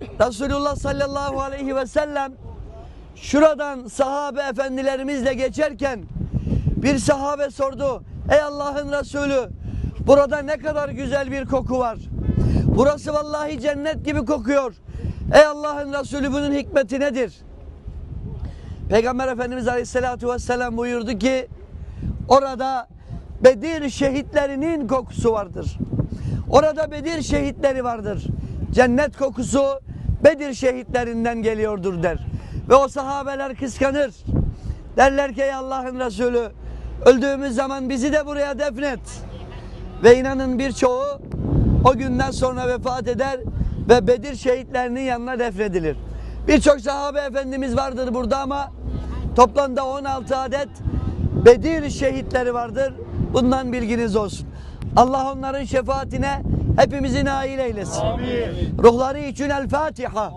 Resulullah sallallahu aleyhi ve sellem şuradan sahabe efendilerimizle geçerken bir sahabe sordu. Ey Allah'ın Resulü burada ne kadar güzel bir koku var. Burası vallahi cennet gibi kokuyor. Ey Allah'ın Resulü bunun hikmeti nedir? Peygamber Efendimiz Aleyhisselatü Vesselam buyurdu ki orada Bedir şehitlerinin kokusu vardır. Orada Bedir şehitleri vardır. Cennet kokusu Bedir şehitlerinden geliyordur der. Ve o sahabeler kıskanır. Derler ki Allah'ın Resulü öldüğümüz zaman bizi de buraya defnet. Ve inanın birçoğu o günden sonra vefat eder ve Bedir şehitlerinin yanına defnedilir. Birçok sahabe efendimiz vardır burada ama toplamda 16 adet Bedir şehitleri vardır. Bundan bilginiz olsun. Allah onların şefaatine hepimizi nail eylesin. Ruhları için El Fatiha.